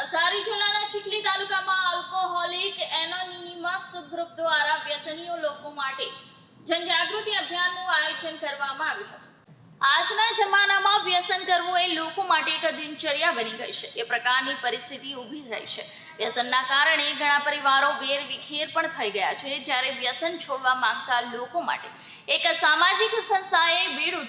નવસારી જિલ્લાના ચીખલી તાલુકામાં alcoholic anonymous group દ્વારા વ્યસનીય લોકો માટે જનજાગૃતિ અભિયાનનું આયોજન કરવામાં આવ્યું હતું. આજના જમાનામાં વ્યસન કરવું એ લોકો માટે એક દિનચર્યા બની ગઈ છે. એ પ્રકારની પરિસ્થિતિ ઊભી થઈ છે. વ્યસનના કારણે ઘણા પરિવારો વેર વિખેર પણ થઈ ગયા છે. જ્યારે વ્યસન છોડવા માંગતા લોકો માટે એક સામાજિક સંસ્થાએ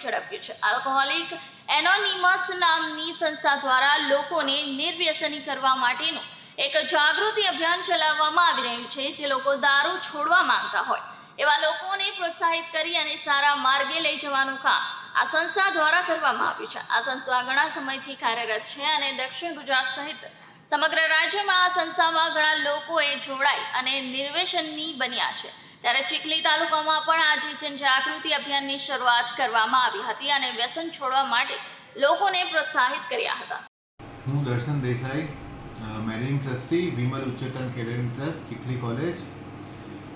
ઝડપ્યું છે. આલ્કોહોલિક એનોનિમસ નામની સંસ્થા દ્વારા લોકોને નિર્વ્યસની કરવા માટેનું એક જાગૃતિ અભિયાન ચલાવવામાં આવી રહ્યું છે, જે લોકો દારૂ છોડવા માંગતા હોય. એવા લોકોને પ્રોત્સાહિત કરી અને સારા માર્ગે લઈ જવાનું કામ આ સંસ્થા દ્વારા કરવામાં આવ્યું છે. આ સંસ્થા ઘણા સમયથી કાર્યરત છે અને દક્ષિણ ગુજરાત સહિત સમગ્ર રાજ્યમાં આ સંસ્થામાં ઘણા લોકોએ જોડાઈ અને નિર્વેશનની બન્યા છે. ત્યારે ચીખલી તાલુકામાં પણ આજે જનજાગૃતિ અભિયાનની શરૂઆત કરવામાં આવી હતી અને વ્યસન છોડવા માટે લોકોને પ્રોત્સાહિત કર્યા હતા. હું દર્શન દેસાઈ મેનેજિંગ ટ્રસ્ટી, વિમલ ઉચ્ચતર career trust, Chikhli college.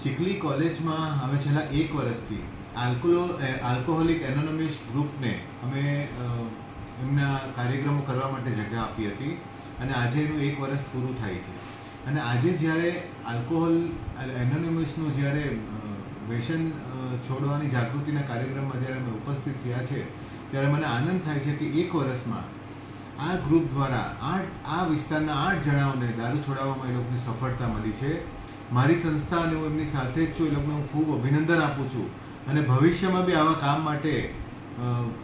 Chikhli કોલેજમાં અમે છેલ્લા એક વર્ષથી આલ્કોલો આલ્કોહોલિક એનોનમિસ ગ્રુપને અમે એમના કાર્યક્રમો કરવા માટે જગ્યા આપી હતી અને આજે એનું એક વર્ષ પૂરું થાય છે. અને આજે જ્યારે આલ્કોહોલ એનોનિમસનું જ્યારે વ્યસન છોડવાની જાગૃતિના કાર્યક્રમમાં જ્યારે અમે ઉપસ્થિત થયા છે, ત્યારે મને આનંદ થાય છે કે એક વર્ષમાં આ ગ્રુપ દ્વારા આઠ, આ વિસ્તારના આઠ જણાઓને દારૂ છોડાવવામાં એ લોકોને સફળતા મળી છે. મારી સંસ્થા અને હું એમની સાથે જ છું, એ લોકોને હું ખૂબ અભિનંદન આપું છું. અને ભવિષ્યમાં બી આવા કામ માટે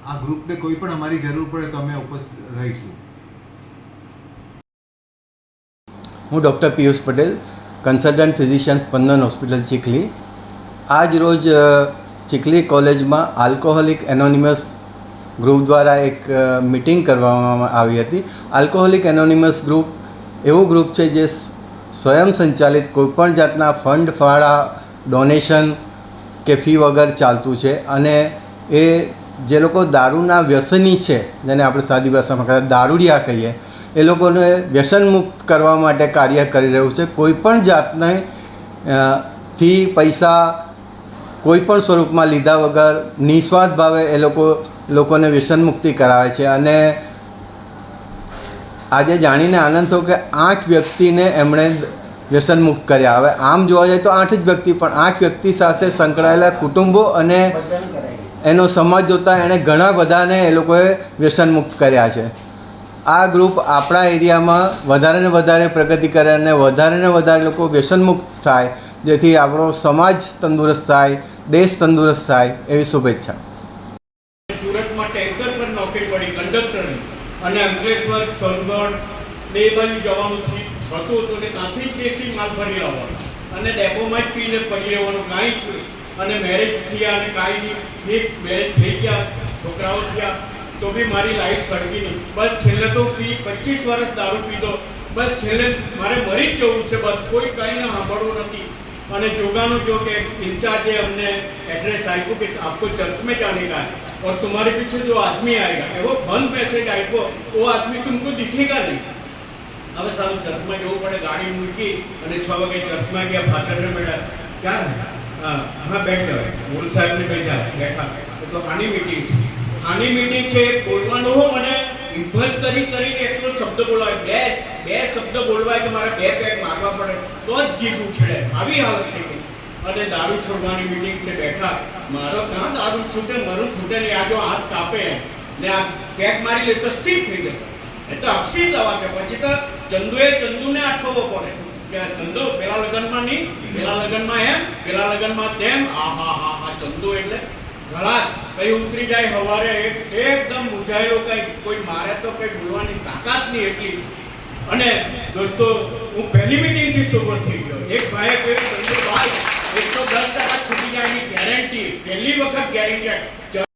આ ગ્રુપને કોઈ પણ અમારી જરૂર પડે તો અમે ઉપસ્થિત રહીશું. હું doctor Piyush Patel consultant physician Spandan hospital Chikhli. આજ રોજ ચીખલી કોલેજમાં આલ્કોહોલિક એનોનિમસ ગ્રુપ દ્વારા એક મિટિંગ કરવામાં આવી હતી. આલ્કોહોલિક એનોનિમસ ગ્રુપ એવું ગ્રુપ છે જે સ્વયં સંચાલિત કોઈપણ જાતના ફંડ ફાળા ડોનેશન કે ફી વગર ચાલતું છે અને એ જે લોકો દારૂના વ્યસની છે, જેને આપણે સાદી ભાષામાં કહેવાય દારૂડિયા કહીએ એ લોકોને વ્યસન મુક્ત કરવા માટે કાર્ય કરી રહ્યું છે. કોઈપણ જાતને ફી પૈસા કોઈપણ સ્વરૂપમાં લીધા વગર નિસ્વાર્થ ભાવે એ લોકો લોકોને વ્યસન મુક્તિ કરાવે છે. અને આજે જાણીને આનંદ થયો કે આઠ વ્યક્તિને એમણે વ્યસન મુક્ત કર્યા. હવે આમ જોવા જાય તો આઠ જ વ્યક્તિ પણ આઠ વ્યક્તિ સાથે સંકળાયેલા કુટુંબો અને એનો સમાજ જોતાં એણે ઘણા બધાને એ લોકોએ વ્યસન મુક્ત કર્યા છે. આ ગ્રુપ આપણા એરિયામાં વધારે ને વધારે પ્રગતિ કરે અને વધારે ને વધારે લોકો વ્યસનમુક્ત થાય, જેથી આપણો સમાજ તંદુરસ્ત થાય, દેશ તંદુરસ્ત થાય એવી શુભેચ્છા. અને ડેપોમાં જ પીને પડી રહેવાનું. કાંઈ અને મેરેજ થયા અને કાંઈ નહીં. મેરેજ થઈ ગયા, છોકરાઓ થયા. તો બી મારી લાઈફ સળગી નહીં બસ છેલ્લે તો પી પચીસ વર્ષ દારૂ પીધો બસ છેલ્લે મારે મરી જ જવું છે બસ કોઈ કાંઈ ના સાંભળવું નથી અને જોગાનું जो કે इंचार्ज हमने एड्रेस आएको कि आपको चर्च में जाने का है और तुम्हारे पीछे जो आदमी आएगा वो बंद मैसेज आएको वो आदमी तुमको दिखेगा नहीं હવે સારું ચર્ચમાં જવું પડે ગાડી મૂકી અને છ વાગે ચર્ચમાં ગયા ફાધરને મળ્યા ક્યાં હા હા બેઠ બોલ સાહેબને બેઠા બેઠા તો આની મીટિંગ છે આની મીટિંગ છે, બોલવાનું હો મને. હિંમત કરી કરીને એટલો શબ્દ બોલવાય. બે બે શબ્દ બોલવાય કે મારે બે પેક મારવા પડે, તો જ જીભ ઉછળે આવી હાલત થઈ ગઈ. અને દારૂ છોડવાની મીટિંગ છે, બેઠા. મારો કાં દારૂ છૂટે, મારું છૂટે નહીં. આ જો હાથ કાપે ને આ પેક મારી લે તો સ્થિર થઈ જાય. એ તો અક્ષી દવા છે. પછી તો ચંદુએ ચંદુને આઠવવો પડે. કે આ ચંદુ પેલા લગ્નમાં નહીં, પેલા લગ્નમાં એમ, પેલા લગ્નમાં તેમ. આ, હા હા હા, ચંદુ એટલે ઘણા કઈ ઉતરી જાય હવારે એકદમ મૂંઝાયેલો કઈ, કોઈ મારે તો કઈ બોલવાની તાકાત નહીં એટલી. અને દોસ્તો, હું પહેલી મીટિંગથી સોબર થઈ ગયો. એક ભાઈએ કહ્યું એક એકસો દસ ટકા છૂટી જાય એની ગેરંટી પહેલી વખત ગેરંટી